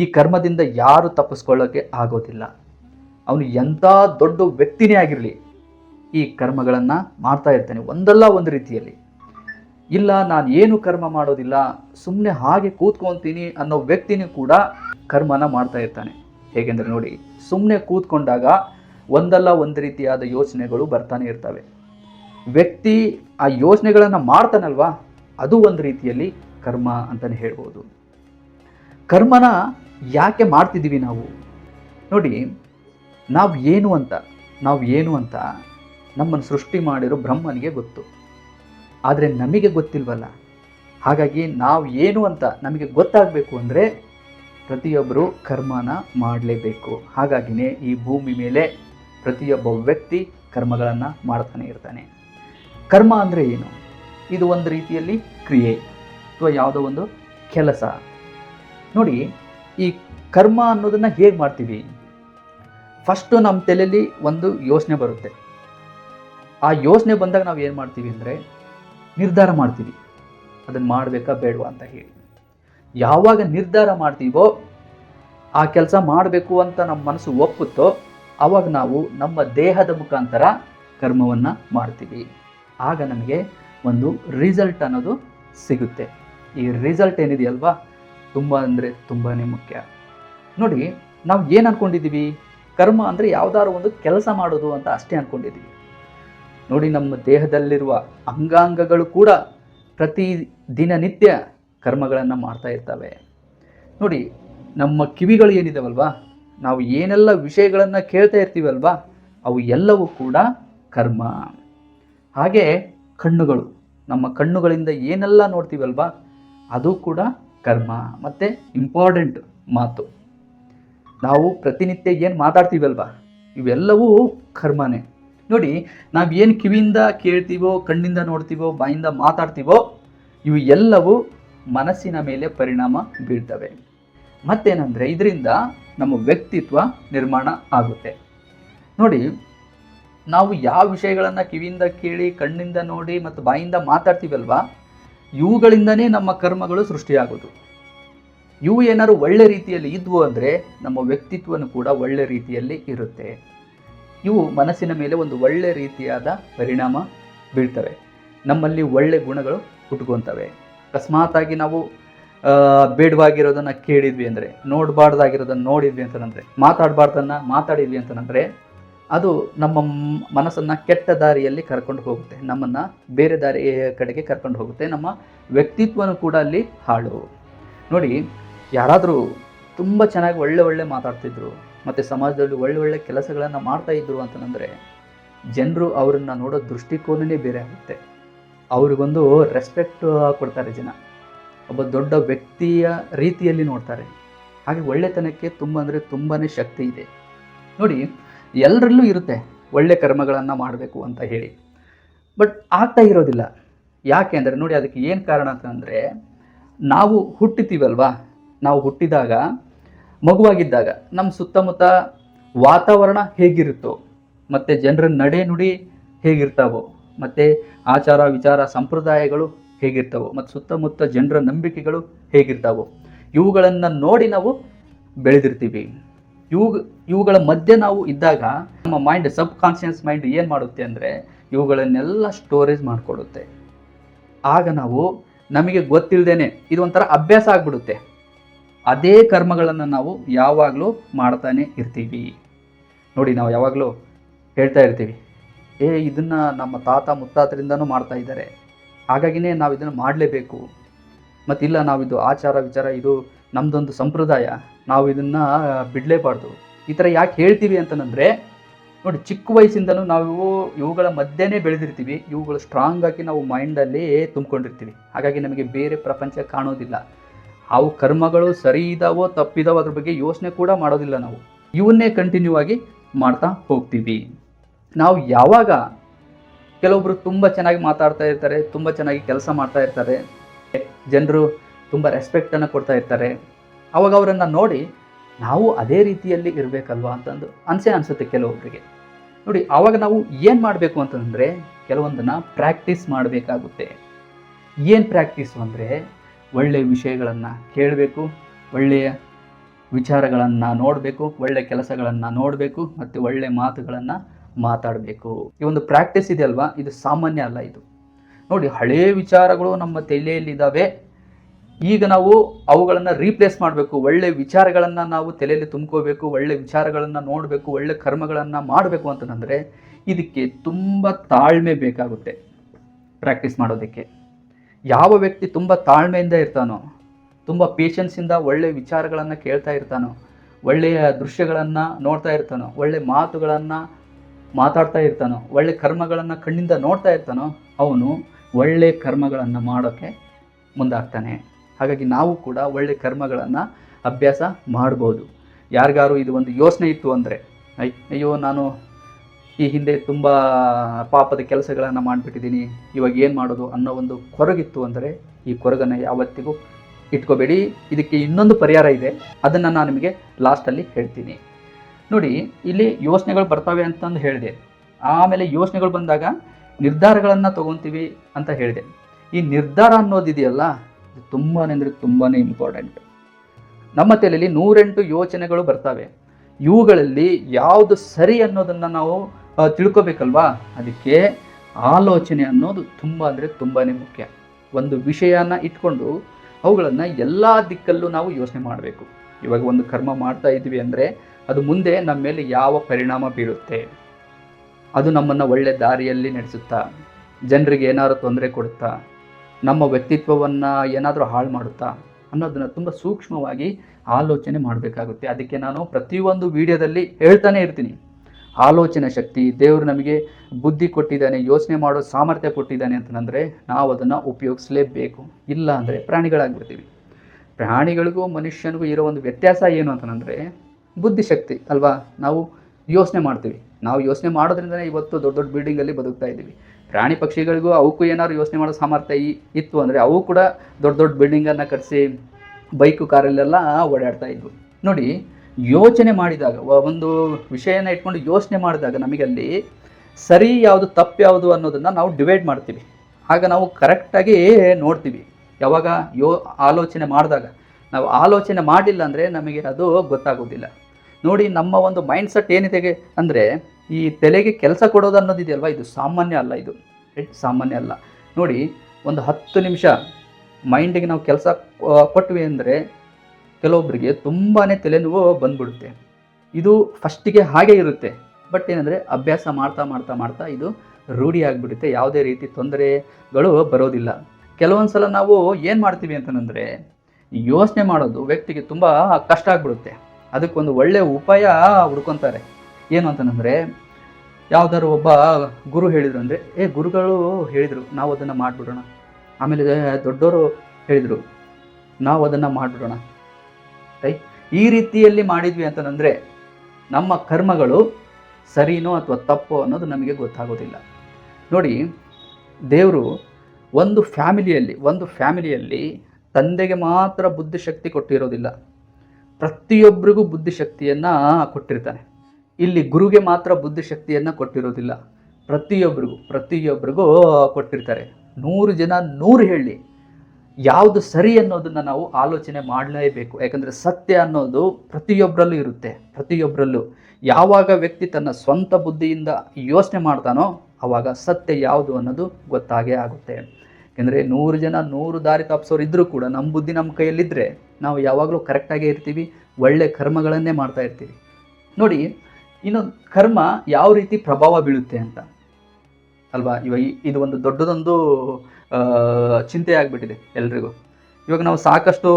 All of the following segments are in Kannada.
ಈ ಕರ್ಮದಿಂದ ಯಾರು ತಪ್ಪಿಸ್ಕೊಳ್ಳೋಕ್ಕೆ ಆಗೋದಿಲ್ಲ. ಅವನು ಎಂಥ ದೊಡ್ಡ ವ್ಯಕ್ತಿನೇ ಆಗಿರಲಿ, ಈ ಕರ್ಮಗಳನ್ನು ಮಾಡ್ತಾ ಇರ್ತಾನೆ ಒಂದಲ್ಲ ಒಂದು ರೀತಿಯಲ್ಲಿ. ಇಲ್ಲ, ನಾನು ಏನು ಕರ್ಮ ಮಾಡೋದಿಲ್ಲ ಸುಮ್ಮನೆ ಹಾಗೆ ಕೂತ್ಕೊತೀನಿ ಅನ್ನೋ ವ್ಯಕ್ತಿನೂ ಕೂಡ ಕರ್ಮನ ಮಾಡ್ತಾ ಇರ್ತಾನೆ. ಹೇಗೆಂದರೆ ನೋಡಿ ಸುಮ್ಮನೆ ಕೂತ್ಕೊಂಡಾಗ ಒಂದಲ್ಲ ಒಂದು ರೀತಿಯಾದ ಯೋಚನೆಗಳು ಬರ್ತಾನೆ ಇರ್ತವೆ. ವ್ಯಕ್ತಿ ಆ ಯೋಚನೆಗಳನ್ನು ಮಾಡ್ತಾನಲ್ವಾ, ಅದು ಒಂದು ರೀತಿಯಲ್ಲಿ ಕರ್ಮ ಅಂತಲೇ ಹೇಳ್ಬೋದು. ಕರ್ಮನ ಯಾಕೆ ಮಾಡ್ತಿದ್ದೀವಿ ನಾವು? ನೋಡಿ, ನಾವು ಏನು ಅಂತ, ನಾವು ಏನು ಅಂತ ನಮ್ಮನ್ನು ಸೃಷ್ಟಿ ಮಾಡಿರೋ ಬ್ರಹ್ಮನಿಗೆ ಗೊತ್ತು. ಆದರೆ ನಮಗೆ ಗೊತ್ತಿಲ್ವಲ್ಲ? ಹಾಗಾಗಿ ನಾವು ಏನು ಅಂತ ನಮಗೆ ಗೊತ್ತಾಗಬೇಕು ಅಂದರೆ ಪ್ರತಿಯೊಬ್ಬರು ಕರ್ಮನ ಮಾಡಲೇಬೇಕು. ಹಾಗಾಗಿನೇ ಈ ಭೂಮಿ ಮೇಲೆ ಪ್ರತಿಯೊಬ್ಬ ವ್ಯಕ್ತಿ ಕರ್ಮಗಳನ್ನು ಮಾಡ್ತಾನೆ ಇರ್ತಾನೆ. ಕರ್ಮ ಅಂದರೆ ಏನು? ಇದು ಒಂದು ರೀತಿಯಲ್ಲಿ ಕ್ರಿಯೆ. ಅಥವಾ ಯಾವುದೋ ಒಂದು ಕೆಲಸ. ನೋಡಿ ಈ ಕರ್ಮ ಅನ್ನೋದನ್ನು ಹೇಗೆ ಮಾಡ್ತೀವಿ? ಫಸ್ಟು ನಮ್ಮ ತಲೆಯಲ್ಲಿ ಒಂದು ಯೋಚನೆ ಬರುತ್ತೆ. ಆ ಯೋಚನೆ ಬಂದಾಗ ನಾವು ಏನು ಮಾಡ್ತೀವಿ ಅಂದರೆ ನಿರ್ಧಾರ ಮಾಡ್ತೀವಿ. ಅದನ್ನು ಮಾಡಬೇಕಾ ಬೇಡವಾ ಅಂತ ಹೇಳಿ. ಯಾವಾಗ ನಿರ್ಧಾರ ಮಾಡ್ತೀವೋ ಆ ಕೆಲಸ ಮಾಡಬೇಕು ಅಂತ ನಮ್ಮ ಮನಸ್ಸು ಒಪ್ಪುತ್ತೋ ಆವಾಗ ನಾವು ನಮ್ಮ ದೇಹದ ಮುಖಾಂತರ ಕರ್ಮವನ್ನು ಮಾಡ್ತೀವಿ. ಆಗ ನಮಗೆ ಒಂದು ರಿಸಲ್ಟ್ ಅನ್ನೋದು ಸಿಗುತ್ತೆ. ಈ ರಿಸಲ್ಟ್ ಏನಿದೆಯಲ್ವಾ? ತುಂಬ ಅಂದರೆ ತುಂಬಾ ಮುಖ್ಯ. ನೋಡಿ, ನಾವು ಏನು ಅಂದ್ಕೊಂಡಿದ್ದೀವಿ ಕರ್ಮ ಅಂದರೆ ಯಾವುದಾದ್ರು ಒಂದು ಕೆಲಸ ಮಾಡೋದು ಅಂತ ಅಷ್ಟೇ ಅಂದ್ಕೊಂಡಿದ್ದೀವಿ ನೋಡಿ, ನಮ್ಮ ದೇಹದಲ್ಲಿರುವ ಅಂಗಾಂಗಗಳು ಕೂಡ ಪ್ರತಿ ದಿನನಿತ್ಯ ಕರ್ಮಗಳನ್ನು ಮಾಡ್ತಾ ಇರ್ತವೆ. ನೋಡಿ, ನಮ್ಮ ಕಿವಿಗಳು ಏನಿದಾವಲ್ವಾ? ನಾವು ಏನೆಲ್ಲ ವಿಷಯಗಳನ್ನು ಕೇಳ್ತಾ ಇರ್ತೀವಲ್ವಾ? ಅವು ಎಲ್ಲವೂ ಕೂಡ ಕರ್ಮ. ಹಾಗೆ ಕಣ್ಣುಗಳು. ನಮ್ಮ ಕಣ್ಣುಗಳಿಂದ ಏನೆಲ್ಲ ನೋಡ್ತೀವಲ್ವಾ? ಅದು ಕೂಡ ಕರ್ಮ ಮತ್ತು ಇಂಪಾರ್ಟೆಂಟ್ ಮಾತು. ನಾವು ಪ್ರತಿನಿತ್ಯ ಏನು ಮಾತಾಡ್ತೀವಲ್ವಾ? ಇವೆಲ್ಲವೂ ಕರ್ಮನೇ. ನೋಡಿ, ನಾವು ಏನು ಕಿವಿಯಿಂದ ಕೇಳ್ತೀವೋ, ಕಣ್ಣಿಂದ ನೋಡ್ತೀವೋ, ಬಾಯಿಂದ ಮಾತಾಡ್ತೀವೋ, ಇವು ಎಲ್ಲವೂ ಮನಸ್ಸಿನ ಮೇಲೆ ಪರಿಣಾಮ ಬೀಳ್ತವೆ ಮತ್ತೇನಂದರೆ, ಇದರಿಂದ ನಮ್ಮ ವ್ಯಕ್ತಿತ್ವ ನಿರ್ಮಾಣ ಆಗುತ್ತೆ. ನೋಡಿ, ನಾವು ಯಾವ ವಿಷಯಗಳನ್ನು ಕಿವಿಯಿಂದ ಕೇಳಿ, ಕಣ್ಣಿಂದ ನೋಡಿ ಮತ್ತು ಬಾಯಿಂದ ಮಾತಾಡ್ತೀವಲ್ವಾ? ಇವುಗಳಿಂದನೇ ನಮ್ಮ ಕರ್ಮಗಳು ಸೃಷ್ಟಿಯಾಗೋದು ಇವು ಏನಾದ್ರು ಒಳ್ಳೆ ರೀತಿಯಲ್ಲಿ ಇದ್ವು ಅಂದರೆ ನಮ್ಮ ವ್ಯಕ್ತಿತ್ವನೂ ಕೂಡ ಒಳ್ಳೆ ರೀತಿಯಲ್ಲಿ ಇರುತ್ತೆ. ಇವು ಮನಸ್ಸಿನ ಮೇಲೆ ಒಂದು ಒಳ್ಳೆ ರೀತಿಯಾದ ಪರಿಣಾಮ ಬೀಳ್ತವೆ. ನಮ್ಮಲ್ಲಿ ಒಳ್ಳೆ ಗುಣಗಳು ಹುಟ್ಕೊತವೆ ಅಕಸ್ಮಾತಾಗಿ ನಾವು ಬೇಡವಾಗಿರೋದನ್ನು ಬೇಡವಾಗಿರೋದನ್ನ ಕೇಳಿದ್ವಿ ಅಂದರೆ, ನೋಡಬಾರ್ದಾಗಿರೋದನ್ನ ನೋಡಿದ್ವಿ ಅಂತಂದರೆ ಮಾತಾಡಬಾರ್ದನ್ನು ಮಾತಾಡಿದ್ವಿ ಅಂತಂದರೆ ಅದು ನಮ್ಮ ಮನಸ್ಸನ್ನು ಕೆಟ್ಟ ದಾರಿಯಲ್ಲಿ ಕರ್ಕೊಂಡು ಹೋಗುತ್ತೆ, ನಮ್ಮನ್ನು ಬೇರೆ ದಾರಿಯ ಕಡೆಗೆ ಕರ್ಕೊಂಡು ಹೋಗುತ್ತೆ, ನಮ್ಮ ವ್ಯಕ್ತಿತ್ವನೂ ಕೂಡ ಅಲ್ಲಿ ಹಾಳು. ನೋಡಿ, ಯಾರಾದರೂ ತುಂಬ ಚೆನ್ನಾಗಿ ಒಳ್ಳೆ ಒಳ್ಳೆ ಮಾತಾಡ್ತಿದ್ರು, ಮತ್ತು ಸಮಾಜದಲ್ಲಿ ಒಳ್ಳೆ ಒಳ್ಳೆ ಕೆಲಸಗಳನ್ನು ಮಾಡ್ತಾ ಇದ್ರು ಅಂತಂದರೆ ಜನರು ಅವರನ್ನು ನೋಡೋ ದೃಷ್ಟಿಕೋನವೇ ಬೇರೆ ಆಗುತ್ತೆ. ಅವ್ರಿಗೊಂದು ರೆಸ್ಪೆಕ್ಟ್ ಕೊಡ್ತಾರೆ ಜನ. ಒಬ್ಬ ದೊಡ್ಡ ವ್ಯಕ್ತಿಯ ರೀತಿಯಲ್ಲಿ ನೋಡ್ತಾರೆ. ಹಾಗೆ ಒಳ್ಳೆತನಕ್ಕೆ ತುಂಬ ಅಂದರೆ ತುಂಬಾ ಶಕ್ತಿ ಇದೆ. ನೋಡಿ ಎಲ್ಲರಲ್ಲೂ ಇರುತ್ತೆ ಒಳ್ಳೆ ಕರ್ಮಗಳನ್ನು ಮಾಡಬೇಕು ಅಂತ ಹೇಳಿ. ಬಟ್ ಆಗ್ತಾ ಇರೋದಿಲ್ಲ. ಯಾಕೆ ಅಂದರೆ ನೋಡಿ ಅದಕ್ಕೆ ಏನು ಕಾರಣ ಅಂತಂದರೆ ನಾವು ಹುಟ್ಟಿತೀವಲ್ವಾ? ನಾವು ಹುಟ್ಟಿದಾಗ, ಮಗುವಾಗಿದ್ದಾಗ ನಮ್ಮ ಸುತ್ತಮುತ್ತ ವಾತಾವರಣ ಹೇಗಿರುತ್ತೋ, ಮತ್ತು ಜನರ ನಡೆ ನುಡಿ ಹೇಗಿರ್ತಾವೋ, ಮತ್ತು ಆಚಾರ ವಿಚಾರ ಸಂಪ್ರದಾಯಗಳು ಹೇಗಿರ್ತಾವೋ, ಮತ್ತು ಸುತ್ತಮುತ್ತ ಜನರ ನಂಬಿಕೆಗಳು ಹೇಗಿರ್ತಾವೋ, ಇವುಗಳನ್ನು ನೋಡಿ ನಾವು ಬೆಳೆದಿರ್ತೀವಿ. ಇವು ಇವುಗಳ ಮಧ್ಯೆ ನಾವು ಇದ್ದಾಗ ನಮ್ಮ ಮೈಂಡ್ ಸಬ್ ಕಾನ್ಷಿಯಸ್ ಮೈಂಡ್ ಏನು ಮಾಡುತ್ತೆ ಅಂದರೆ ಇವುಗಳನ್ನೆಲ್ಲ ಸ್ಟೋರೇಜ್ ಮಾಡಿಕೊಡುತ್ತೆ. ಆಗ ನಾವು ನಮಗೆ ಗೊತ್ತಿಲ್ಲದೇನೆ ಇದು ಒಂಥರ ಅಭ್ಯಾಸ ಆಗಿಬಿಡುತ್ತೆ. ಅದೇ ಕರ್ಮಗಳನ್ನು ನಾವು ಯಾವಾಗಲೂ ಮಾಡ್ತಾನೆ ಇರ್ತೀವಿ. ನೋಡಿ ನಾವು ಯಾವಾಗಲೂ ಹೇಳ್ತಾ ಇರ್ತೀವಿ, ಏ, ಇದನ್ನು ನಮ್ಮ ತಾತ ಮುತ್ತಾತರಿಂದನೂ ಮಾಡ್ತಾ ಇದ್ದಾರೆ. ಹಾಗಾಗಿನೇ ನಾವು ಇದನ್ನು ಮಾಡಲೇಬೇಕು. ಮತ್ತಿಲ್ಲ ನಾವಿದು ಆಚಾರ ವಿಚಾರ ಇದು ನಮ್ಮದೊಂದು ಸಂಪ್ರದಾಯ. ನಾವು ಇದನ್ನು ಬಿಡಲೇಬಾರ್ದು. ಈ ಥರ ಯಾಕೆ ಹೇಳ್ತೀವಿ ಅಂತಂದರೆ, ನೋಡಿ ಚಿಕ್ಕ ವಯಸ್ಸಿಂದಲೂ ನಾವು ಇವುಗಳ ಮಧ್ಯೆನೇ ಬೆಳೆದಿರ್ತೀವಿ. ಇವುಗಳು ಸ್ಟ್ರಾಂಗ್ ಆಗಿ ನಾವು ಮೈಂಡಲ್ಲಿ ತುಂಬಿಕೊಂಡಿರ್ತೀವಿ. ಹಾಗಾಗಿ ನಮಗೆ ಬೇರೆ ಪ್ರಪಂಚ ಕಾಣೋದಿಲ್ಲ. ಅವು ಕರ್ಮಗಳು ಸರಿ ಇದಾವೋ ತಪ್ಪಿದಾವೋ ಅದ್ರ ಬಗ್ಗೆ ಯೋಚನೆ ಕೂಡ ಮಾಡೋದಿಲ್ಲ ನಾವು. ಇವನ್ನೇ ಕಂಟಿನ್ಯೂ ಆಗಿ ಮಾಡ್ತಾ ಹೋಗ್ತೀವಿ. ನಾವು ಯಾವಾಗ ಕೆಲವೊಬ್ಬರು ತುಂಬ ಚೆನ್ನಾಗಿ ಮಾತಾಡ್ತಾ ಇರ್ತಾರೆ, ತುಂಬ ಚೆನ್ನಾಗಿ ಕೆಲಸ ಮಾಡ್ತಾ ಇರ್ತಾರೆ. ಜನರು ತುಂಬ ರೆಸ್ಪೆಕ್ಟನ್ನು ಕೊಡ್ತಾ ಇರ್ತಾರೆ. ಅವಾಗ ಅವರನ್ನು ನೋಡಿ ನಾವು ಅದೇ ರೀತಿಯಲ್ಲಿ ಇರಬೇಕಲ್ವಾ ಅಂತಂದು ಅನಿಸೇ ಅನಿಸುತ್ತೆ ಕೆಲವೊಬ್ಬರಿಗೆ ನೋಡಿ ಆವಾಗ ನಾವು ಏನು ಮಾಡಬೇಕು ಅಂತಂದರೆ ಕೆಲವೊಂದನ್ನು ಪ್ರಾಕ್ಟೀಸ್ ಮಾಡಬೇಕಾಗುತ್ತೆ. ಏನು ಪ್ರಾಕ್ಟೀಸು ಅಂದರೆ ಒಳ್ಳೆಯ ವಿಷಯಗಳನ್ನು ಕೇಳಬೇಕು, ಒಳ್ಳೆಯ ವಿಚಾರಗಳನ್ನು ನೋಡಬೇಕು, ಒಳ್ಳೆ ಕೆಲಸಗಳನ್ನು ನೋಡಬೇಕು ಮತ್ತು ಒಳ್ಳೆ ಮಾತುಗಳನ್ನು ಮಾತಾಡಬೇಕು. ಈ ಒಂದು ಪ್ರಾಕ್ಟೀಸ್ ಇದೆ ಅಲ್ವಾ ಇದು ಸಾಮಾನ್ಯ ಅಲ್ಲ ಇದು. ನೋಡಿ ಹಳೆಯ ವಿಚಾರಗಳು ನಮ್ಮ ತಲೆಯಲ್ಲಿದ್ದಾವೆ. ಈಗ ನಾವು ಅವುಗಳನ್ನು ರೀಪ್ಲೇಸ್ ಮಾಡಬೇಕು, ಒಳ್ಳೆ ವಿಚಾರಗಳನ್ನು ನಾವು ತಲೆಯಲ್ಲಿ ತುಂಬ್ಕೋಬೇಕು, ಒಳ್ಳೆ ವಿಚಾರಗಳನ್ನು ನೋಡಬೇಕು, ಒಳ್ಳೆ ಕರ್ಮಗಳನ್ನು ಮಾಡಬೇಕು ಅಂತಂದರೆ ಇದಕ್ಕೆ ತುಂಬ ತಾಳ್ಮೆ ಬೇಕಾಗುತ್ತೆ ಪ್ರಾಕ್ಟೀಸ್ ಮಾಡೋದಕ್ಕೆ. ಯಾವ ವ್ಯಕ್ತಿ ತುಂಬ ತಾಳ್ಮೆಯಿಂದ ಇರ್ತಾನೋ, ತುಂಬ ಪೇಷನ್ಸಿಂದ ಒಳ್ಳೆ ವಿಚಾರಗಳನ್ನು ಕೇಳ್ತಾ ಇರ್ತಾನೋ, ಒಳ್ಳೆಯ ದೃಶ್ಯಗಳನ್ನು ನೋಡ್ತಾ ಇರ್ತಾನೋ, ಒಳ್ಳೆ ಮಾತುಗಳನ್ನು ಮಾತಾಡ್ತಾ ಇರ್ತಾನೋ, ಒಳ್ಳೆ ಕರ್ಮಗಳನ್ನು ಕಣ್ಣಿಂದ ನೋಡ್ತಾ ಇರ್ತಾನೋ, ಅವನು ಒಳ್ಳೆ ಕರ್ಮಗಳನ್ನು ಮಾಡೋಕ್ಕೆ ಮುಂದಾಗ್ತಾನೆ. ಹಾಗಾಗಿ ನಾವು ಕೂಡ ಒಳ್ಳೆ ಕರ್ಮಗಳನ್ನು ಅಭ್ಯಾಸ ಮಾಡ್ಬೋದು. ಯಾರಿಗಾರು ಇದು ಒಂದು ಯೋಚನೆ ಇತ್ತು ಅಂದರೆ, ಐ, ಅಯ್ಯೋ ನಾನು ಈ ಹಿಂದೆ ತುಂಬ ಪಾಪದ ಕೆಲಸಗಳನ್ನು ಮಾಡಿಬಿಟ್ಟಿದ್ದೀನಿ, ಇವಾಗ ಏನು ಮಾಡೋದು ಅನ್ನೋ ಒಂದು ಕೊರಗಿತ್ತು ಅಂದರೆ, ಈ ಕೊರಗನ್ನು ಯಾವತ್ತಿಗೂ ಇಟ್ಕೋಬೇಡಿ. ಇದಕ್ಕೆ ಇನ್ನೊಂದು ಪರಿಹಾರ ಇದೆ, ಅದನ್ನು ನಾನು ನಿಮಗೆ ಲಾಸ್ಟಲ್ಲಿ ಹೇಳ್ತೀನಿ. ನೋಡಿ, ಇಲ್ಲಿ ಯೋಚನೆಗಳು ಬರ್ತವೆ ಅಂತಂದು ಹೇಳಿದೆ. ಆಮೇಲೆ ಯೋಚನೆಗಳು ಬಂದಾಗ ನಿರ್ಧಾರಗಳನ್ನು ತಗೊತೀವಿ ಅಂತ ಹೇಳಿದೆ. ಈ ನಿರ್ಧಾರ ಅನ್ನೋದಿದೆಯಲ್ಲ ತುಂಬಾ ಅಂದರೆ ತುಂಬಾ ಇಂಪಾರ್ಟೆಂಟ್ ನಮ್ಮ ತಲೆಯಲ್ಲಿ ನೂರೆಂಟು ಯೋಚನೆಗಳು ಬರ್ತವೆ. ಇವುಗಳಲ್ಲಿ ಯಾವುದು ಸರಿ ಅನ್ನೋದನ್ನು ನಾವು ತಿಳ್ಕೋಬೇಕಲ್ವಾ? ಅದಕ್ಕೆ ಆಲೋಚನೆ ಅನ್ನೋದು ತುಂಬ ಅಂದರೆ ತುಂಬಾ ಮುಖ್ಯ. ಒಂದು ವಿಷಯನ ಇಟ್ಕೊಂಡು ಅವುಗಳನ್ನು ಎಲ್ಲ ದಿಕ್ಕಲ್ಲೂ ನಾವು ಯೋಚನೆ ಮಾಡಬೇಕು. ಇವಾಗ ಒಂದು ಕರ್ಮ ಮಾಡ್ತಾ ಇದ್ವಿ ಅಂದರೆ ಅದು ಮುಂದೆ ನಮ್ಮ ಮೇಲೆ ಯಾವ ಪರಿಣಾಮ ಬೀರುತ್ತೆ? ಅದು ನಮ್ಮನ್ನು ಒಳ್ಳೆ ದಾರಿಯಲ್ಲಿ ನಡೆಸುತ್ತಾ? ಜನರಿಗೆ ಏನಾದ್ರು ತೊಂದರೆ ಕೊಡುತ್ತಾ? ನಮ್ಮ ವ್ಯಕ್ತಿತ್ವವನ್ನು ಏನಾದರೂ ಹಾಳು ಮಾಡುತ್ತಾ ಅನ್ನೋದನ್ನು ತುಂಬ ಸೂಕ್ಷ್ಮವಾಗಿ ಆಲೋಚನೆ ಮಾಡಬೇಕಾಗುತ್ತೆ. ಅದಕ್ಕೆ ನಾನು ಪ್ರತಿಯೊಂದು ವಿಡಿಯೋದಲ್ಲಿ ಹೇಳ್ತಾನೆ ಇರ್ತೀನಿ. ಆಲೋಚನೆ ಶಕ್ತಿ, ದೇವರು ನಮಗೆ ಬುದ್ಧಿ ಕೊಟ್ಟಿದ್ದಾನೆ, ಯೋಚನೆ ಮಾಡೋ ಸಾಮರ್ಥ್ಯ ಕೊಟ್ಟಿದ್ದಾನೆ ಅಂತಂದರೆ ನಾವು ಅದನ್ನು ಉಪಯೋಗಿಸಲೇಬೇಕು. ಇಲ್ಲ ಅಂದರೆ ಪ್ರಾಣಿಗಳಾಗ್ಬಿಡ್ತೀವಿ. ಪ್ರಾಣಿಗಳಿಗೂ ಮನುಷ್ಯನಿಗೂ ಇರೋ ಒಂದು ವ್ಯತ್ಯಾಸ ಏನು ಅಂತಂದರೆ ಬುದ್ಧಿಶಕ್ತಿ ಅಲ್ವಾ? ನಾವು ಯೋಚನೆ ಮಾಡ್ತೀವಿ. ನಾವು ಯೋಚನೆ ಮಾಡೋದ್ರಿಂದನೇ ಇವತ್ತು ದೊಡ್ಡ ದೊಡ್ಡ ಬಿಲ್ಡಿಂಗಲ್ಲಿ ಬದುಕ್ತಾ ಇದ್ದೀವಿ. ಪ್ರಾಣಿ ಪಕ್ಷಿಗಳಿಗೂ ಅವಕ್ಕೂ ಏನಾದ್ರು ಯೋಚನೆ ಮಾಡೋ ಸಾಮರ್ಥ್ಯ ಇತ್ತು ಅಂದರೆ ಅವು ಕೂಡ ದೊಡ್ಡ ದೊಡ್ಡ ಬಿಲ್ಡಿಂಗನ್ನು ಕಟ್ಟಿಸಿ ಬೈಕು ಕಾರಲ್ಲೆಲ್ಲ ಓಡಾಡ್ತಾ ಇದ್ವು. ನೋಡಿ, ಯೋಚನೆ ಮಾಡಿದಾಗ ಒಂದು ವಿಷಯನ ಇಟ್ಕೊಂಡು ಯೋಚನೆ ಮಾಡಿದಾಗ ನಮಗಲ್ಲಿ ಸರಿ ಯಾವುದು, ತಪ್ಪು ಯಾವುದು ಅನ್ನೋದನ್ನು ನಾವು ಡಿವೈಡ್ ಮಾಡ್ತೀವಿ. ಆಗ ನಾವು ಕರೆಕ್ಟಾಗಿ ನೋಡ್ತೀವಿ. ಯಾವಾಗ ಯೋ ಆಲೋಚನೆ ಮಾಡಿದಾಗ. ನಾವು ಆಲೋಚನೆ ಮಾಡಿಲ್ಲ ಅಂದರೆ ನಮಗೆ ಅದು ಗೊತ್ತಾಗೋದಿಲ್ಲ. ನೋಡಿ, ನಮ್ಮ ಒಂದು ಮೈಂಡ್ ಸೆಟ್ ಏನಿದೆ ಅಂದರೆ ಈ ತಲೆಗೆ ಕೆಲಸ ಕೊಡೋದು ಅನ್ನೋದಿದೆಯಲ್ವ ಇದು ಸಾಮಾನ್ಯ ಅಲ್ಲ ಇದು. ರೈಟ್ ಸಾಮಾನ್ಯ ಅಲ್ಲ. ನೋಡಿ, ಒಂದು ಹತ್ತು ನಿಮಿಷ ಮೈಂಡಿಗೆ ನಾವು ಕೆಲಸ ಕೊಟ್ವಿ ಅಂದರೆ ಕೆಲವೊಬ್ಬರಿಗೆ ತುಂಬಾ ತಲೆನೋವು ಬಂದ್ಬಿಡುತ್ತೆ. ಇದು ಫಸ್ಟಿಗೆ ಹಾಗೆ ಇರುತ್ತೆ. ಬಟ್ ಏನಂದರೆ ಅಭ್ಯಾಸ ಮಾಡ್ತಾ ಮಾಡ್ತಾ ಮಾಡ್ತಾ ಇದು ರೂಢಿ ಆಗಿಬಿಡುತ್ತೆ. ಯಾವುದೇ ರೀತಿ ತೊಂದರೆಗಳು ಬರೋದಿಲ್ಲ. ಕೆಲವೊಂದು ಸಲ ನಾವು ಏನು ಮಾಡ್ತೀವಿ ಅಂತಂದರೆ ಯೋಚನೆ ಮಾಡೋದು ವ್ಯಕ್ತಿಗೆ ತುಂಬ ಕಷ್ಟ ಆಗಿಬಿಡುತ್ತೆ. ಅದಕ್ಕೊಂದು ಒಳ್ಳೆಯ ಉಪಾಯ ಹುಡ್ಕೊತಾರೆ. ಏನು ಅಂತಂದರೆ, ಯಾವ್ದಾದ್ರು ಒಬ್ಬ ಗುರು ಹೇಳಿದರು ಅಂದರೆ, ಏ, ಗುರುಗಳು ಹೇಳಿದರು, ನಾವು ಅದನ್ನು ಮಾಡಿಬಿಡೋಣ. ಆಮೇಲೆ ದೊಡ್ಡವರು ಹೇಳಿದರು, ನಾವು ಅದನ್ನು ಮಾಡಿಬಿಡೋಣ. ರೈಟ್ ಈ ರೀತಿಯಲ್ಲಿ ಮಾಡಿದ್ವಿ ಅಂತಂದರೆ, ನಮ್ಮ ಕರ್ಮಗಳು ಸರಿನೋ ಅಥವಾ ತಪ್ಪೋ ಅನ್ನೋದು ನಮಗೆ ಗೊತ್ತಾಗೋದಿಲ್ಲ. ನೋಡಿ, ದೇವರು ಒಂದು ಫ್ಯಾಮಿಲಿಯಲ್ಲಿ ಒಂದು ಫ್ಯಾಮಿಲಿಯಲ್ಲಿ ತಂದೆಗೆ ಮಾತ್ರ ಬುದ್ಧಿಶಕ್ತಿ ಕೊಟ್ಟಿರೋದಿಲ್ಲ. ಪ್ರತಿಯೊಬ್ಬರಿಗೂ ಬುದ್ಧಿಶಕ್ತಿಯನ್ನು ಕೊಟ್ಟಿರ್ತಾನೆ. ಇಲ್ಲಿ ಗುರುಗೆ ಮಾತ್ರ ಬುದ್ಧಿಶಕ್ತಿಯನ್ನು ಕೊಟ್ಟಿರೋದಿಲ್ಲ. ಪ್ರತಿಯೊಬ್ಬರಿಗೂ ಪ್ರತಿಯೊಬ್ಬರಿಗೂ ಕೊಟ್ಟಿರ್ತಾರೆ. ನೂರು ಜನ ನೂರು ಹೇಳಿ. ಯಾವುದು ಸರಿ ಅನ್ನೋದನ್ನು ನಾವು ಆಲೋಚನೆ ಮಾಡಲೇಬೇಕು. ಯಾಕಂದರೆ ಸತ್ಯ ಅನ್ನೋದು ಪ್ರತಿಯೊಬ್ಬರಲ್ಲೂ ಇರುತ್ತೆ. ಪ್ರತಿಯೊಬ್ಬರಲ್ಲೂ ಯಾವಾಗ ವ್ಯಕ್ತಿ ತನ್ನ ಸ್ವಂತ ಬುದ್ಧಿಯಿಂದ ಯೋಚನೆ ಮಾಡ್ತಾನೋ ಆವಾಗ ಸತ್ಯ ಯಾವುದು ಅನ್ನೋದು ಗೊತ್ತಾಗೇ ಆಗುತ್ತೆ. ಯಾಕೆಂದರೆ ನೂರು ಜನ ನೂರು ದಾರಿ ತಪ್ಪಿಸೋರು ಇದ್ದರೂ ಕೂಡ ನಮ್ಮ ಬುದ್ಧಿ ನಮ್ಮ ಕೈಯಲ್ಲಿದ್ದರೆ ನಾವು ಯಾವಾಗಲೂ ಕರೆಕ್ಟಾಗೇ ಇರ್ತೀವಿ, ಒಳ್ಳೆ ಕರ್ಮಗಳನ್ನೇ ಮಾಡ್ತಾ ಇರ್ತೀವಿ. ನೋಡಿ ಇನ್ನು ಕರ್ಮ ಯಾವ ರೀತಿ ಪ್ರಭಾವ ಬೀಳುತ್ತೆ ಅಂತ? ಅಲ್ವಾ? ಇವಾಗ ಇದು ಒಂದು ದೊಡ್ಡದೊಂದು ಚಿಂತೆ ಆಗಿಬಿಟ್ಟಿದೆ ಎಲ್ರಿಗೂ. ಇವಾಗ ನಾವು ಸಾಕಷ್ಟು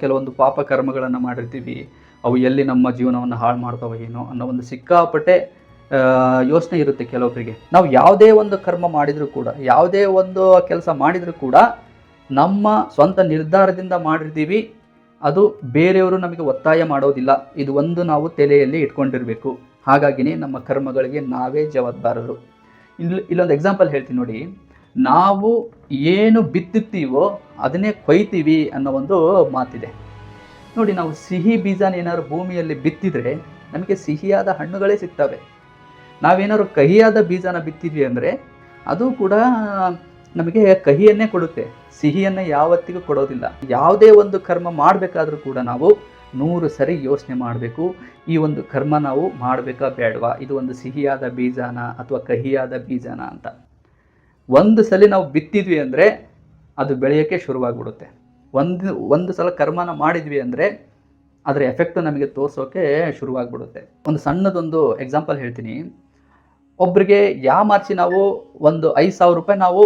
ಕೆಲವೊಂದು ಪಾಪ ಕರ್ಮಗಳನ್ನು ಮಾಡಿರ್ತೀವಿ. ಅವು ಎಲ್ಲಿ ನಮ್ಮ ಜೀವನವನ್ನು ಹಾಳು ಮಾಡ್ತಾವೆ ಏನೋ ಅನ್ನೋ ಒಂದು ಸಿಕ್ಕಾಪಟ್ಟೆ ಯೋಚನೆ ಇರುತ್ತೆ ಕೆಲವೊಬ್ಬರಿಗೆ ನಾವು ಯಾವುದೇ ಒಂದು ಕರ್ಮ ಮಾಡಿದರೂ ಕೂಡ, ಯಾವುದೇ ಒಂದು ಕೆಲಸ ಮಾಡಿದರೂ ಕೂಡ ನಮ್ಮ ಸ್ವಂತ ನಿರ್ಧಾರದಿಂದ ಮಾಡಿರ್ತೀವಿ. ಅದು ಬೇರೆಯವರು ನಮಗೆ ಒತ್ತಾಯ ಮಾಡೋದಿಲ್ಲ. ಇದು ಒಂದು ನಾವು ತಲೆಯಲ್ಲಿ ಇಟ್ಕೊಂಡಿರಬೇಕು. ಹಾಗಾಗಿನೇ ನಮ್ಮ ಕರ್ಮಗಳಿಗೆ ನಾವೇ ಜವಾಬ್ದಾರರು. ಇಲ್ಲಿ, ಇಲ್ಲೊಂದು ಎಕ್ಸಾಂಪಲ್ ಹೇಳ್ತೀನಿ ನೋಡಿ. ನಾವು ಏನು ಬಿತ್ತುತ್ತೀವೋ ಅದನ್ನೇ ಕೊಯ್ತೀವಿ ಅನ್ನೋ ಒಂದು ಮಾತಿದೆ. ನೋಡಿ, ನಾವು ಸಿಹಿ ಬೀಜನ ಏನಾದ್ರು ಭೂಮಿಯಲ್ಲಿ ಬಿತ್ತಿದ್ರೆ ನಮಗೆ ಸಿಹಿಯಾದ ಹಣ್ಣುಗಳೇ ಸಿಗ್ತವೆ. ನಾವೇನಾದ್ರು ಕಹಿಯಾದ ಬೀಜನ ಬಿತ್ತಿದ್ವಿ ಅಂದರೆ ಅದು ಕೂಡ ನಮಗೆ ಕಹಿಯನ್ನೇ ಕೊಡುತ್ತೆ. ಸಿಹಿಯನ್ನು ಯಾವತ್ತಿಗೂ ಕೊಡೋದಿಲ್ಲ. ಯಾವುದೇ ಒಂದು ಕರ್ಮ ಮಾಡಬೇಕಾದ್ರೂ ಕೂಡ ನಾವು ನೂರು ಸರಿ ಯೋಚನೆ ಮಾಡಬೇಕು. ಈ ಒಂದು ಕರ್ಮ ನಾವು ಮಾಡಬೇಕಾ ಬೇಡವಾ? ಇದು ಒಂದು ಸಿಹಿಯಾದ ಬೀಜನ ಅಥವಾ ಕಹಿಯಾದ ಬೀಜನ ಅಂತ. ಒಂದು ಸಲ ನಾವು ಬಿತ್ತಿದ್ವಿ ಅಂದರೆ ಅದು ಬೆಳೆಯೋಕ್ಕೆ ಶುರುವಾಗಿಬಿಡುತ್ತೆ. ಒಂದು ಒಂದು ಸಲ ಕರ್ಮನ ಮಾಡಿದ್ವಿ ಅಂದರೆ ಅದರ ಎಫೆಕ್ಟ್ ನಮಗೆ ತೋರಿಸೋಕೆ ಶುರುವಾಗಿಬಿಡುತ್ತೆ. ಒಂದು ಸಣ್ಣದೊಂದು ಎಕ್ಸಾಂಪಲ್ ಹೇಳ್ತೀನಿ. ಒಬ್ಬರಿಗೆ ಮಾರ್ಚಿ ನಾವು ಒಂದು ಐದು ಸಾವಿರ ರೂಪಾಯಿ ನಾವು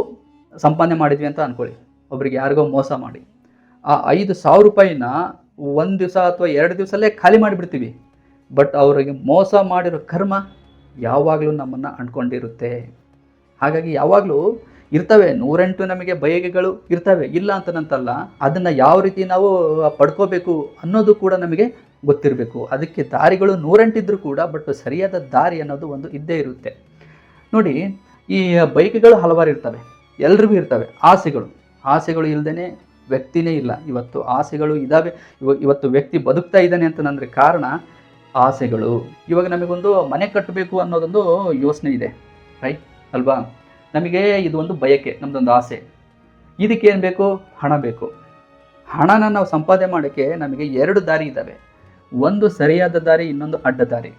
ಸಂಪಾದನೆ ಮಾಡಿದ್ವಿ ಅಂತ ಅಂದ್ಕೊಳ್ಳಿ ಒಬ್ರಿಗೆ ಯಾರಿಗೋ ಮೋಸ ಮಾಡಿ. ಆ ಐದು ಸಾವಿರ ರೂಪಾಯಿನ ಒಂದು ದಿವಸ ಅಥವಾ ಎರಡು ದಿವಸಲ್ಲೇ ಖಾಲಿ ಮಾಡಿಬಿಡ್ತೀವಿ. ಬಟ್ ಅವರಿಗೆ ಮೋಸ ಮಾಡಿರೋ ಕರ್ಮ ಯಾವಾಗಲೂ ನಮ್ಮನ್ನು ಅಂಟ್ಕೊಂಡಿರುತ್ತೆ ಹಾಗಾಗಿ ಯಾವಾಗಲೂ ಇರ್ತವೆ, ನೂರೆಂಟು ನಮಗೆ ಬಯಕೆಗಳು ಇರ್ತವೆ, ಇಲ್ಲ ಅಂತನಂತಲ್ಲ, ಅದನ್ನು ಯಾವ ರೀತಿ ನಾವು ಪಡ್ಕೋಬೇಕು ಅನ್ನೋದು ಕೂಡ ನಮಗೆ ಗೊತ್ತಿರಬೇಕು. ಅದಕ್ಕೆ ದಾರಿಗಳು ನೂರೆಂಟಿದ್ರೂ ಕೂಡ ಬಟ್ ಸರಿಯಾದ ದಾರಿ ಅನ್ನೋದು ಒಂದು ಇದ್ದೇ ಇರುತ್ತೆ. ನೋಡಿ, ಈ ಬೈಕ್ಗಳು ಹಲವಾರು ಇರ್ತವೆ. ಎಲ್ರಿಗೂ ಇರ್ತವೆ. ಆಸೆಗಳು. ಆಸೆಗಳು ಇಲ್ಲದೇ ವ್ಯಕ್ತಿನೇ ಇಲ್ಲ. ಇವತ್ತು ಆಸೆಗಳು ಇದ್ದಾವೆ ಇವ, ಇವತ್ತು ವ್ಯಕ್ತಿ ಬದುಕ್ತಾ ಇದ್ದಾನೆ ಅಂತಂದರೆ ಕಾರಣ ಆಸೆಗಳು. ಇವಾಗ ನಮಗೊಂದು ಮನೆ ಕಟ್ಟಬೇಕು ಅನ್ನೋದೊಂದು ಯೋಚನೆ ಇದೆ. ರೈಟ್ ಅಲ್ವಾ? ನಮಗೆ ಇದು ಒಂದು ಬಯಕೆ, ನಮ್ದೊಂದು ಆಸೆ. ಇದಕ್ಕೆ ಏನು ಬೇಕು? ಹಣ ಬೇಕು. ಹಣನ ನಾವು ಸಂಪಾದನೆ ಮಾಡೋಕ್ಕೆ ನಮಗೆ ಎರಡು ದಾರಿ ಇದ್ದಾವೆ ಒಂದು ಸರಿಯಾದ ದಾರಿ, ಇನ್ನೊಂದು ಅಡ್ಡ ದಾರಿ.